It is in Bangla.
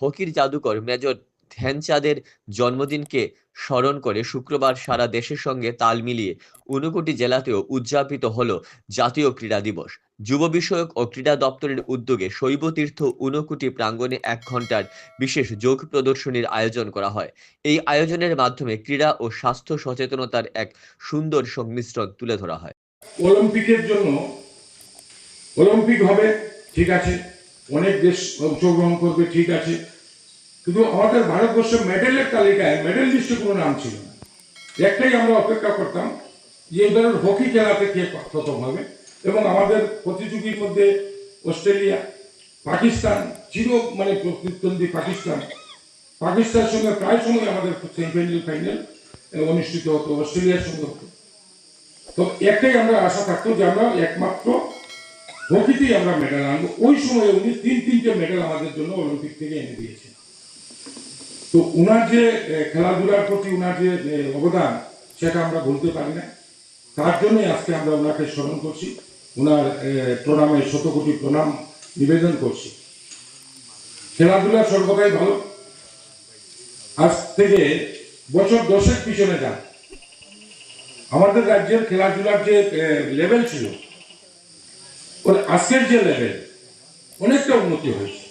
হকির জাদুকর মেজর ধ্যানচাঁদের জন্মদিনকে স্মরণ করে শুক্রবার সারা দেশের সঙ্গে তাল মিলিয়ে ঊনকোটি জেলাতেও উদযাপিত হল জাতীয় ক্রীড়া দিবস। যুব বিষয়ক ও ক্রীড়া দপ্তরের উদ্যোগে শৈবতীর্থ ঊনকোটি প্রাঙ্গণে এক ঘণ্টার বিশেষ যোগ প্রদর্শনীর আয়োজন করা হয়। এই আয়োজনের মাধ্যমে ক্রীড়া ও স্বাস্থ্য সচেতনতার এক সুন্দর সংমিশ্রণ তুলে ধরা হয়। অলিম্পিকের জন্য অলিম্পিক হবে, ঠিক আছে। অনেক দেশ অংশগ্রহণ করবে, ঠিক আছে। কিন্তু আমাদের ভারতবর্ষের মেডেলের তালিকায় মেডেল লিস্টে কোনো নাম ছিল না। একটাই আমরা অপেক্ষা করতাম যে এবার হকি খেলাতে কে প্রথম হবে। এবং আমাদের প্রতিযোগীর মধ্যে অস্ট্রেলিয়া, পাকিস্তান চির মানে প্রতিদ্বন্দ্বী পাকিস্তান। পাকিস্তানের সঙ্গে প্রায় সময় আমাদের সেমিফাইনাল ফাইনাল অনুষ্ঠিত হতো, অস্ট্রেলিয়ার সঙ্গে হতো। তো একটাই আমরা আশা থাকতো যে আমরা একমাত্র হকিতেই আমরা মেডেল আনব। ওই সময় উনি তিন তিনটে মেডেল আমাদের জন্য অলিম্পিক থেকে এনে দিয়েছেন। তো ওনার যে খেলাধুলার প্রতি ওনার যে অবদান, সেটা আমরা ভুলতে পারি না। তার জন্যই আজকে আমরা ওনাকে স্মরণ করছি। ওনার প্রণামে শত কোটি প্রণাম নিবেদন করছি। খেলাধুলা সর্বদাই ভালো। আজ থেকে বছর দশেক পিছনে যান। আমাদের রাজ্যের খেলাধুলার যে লেভেল ছিল ওর আজকের যে লেভেল অনেকটা উন্নতি হয়েছে।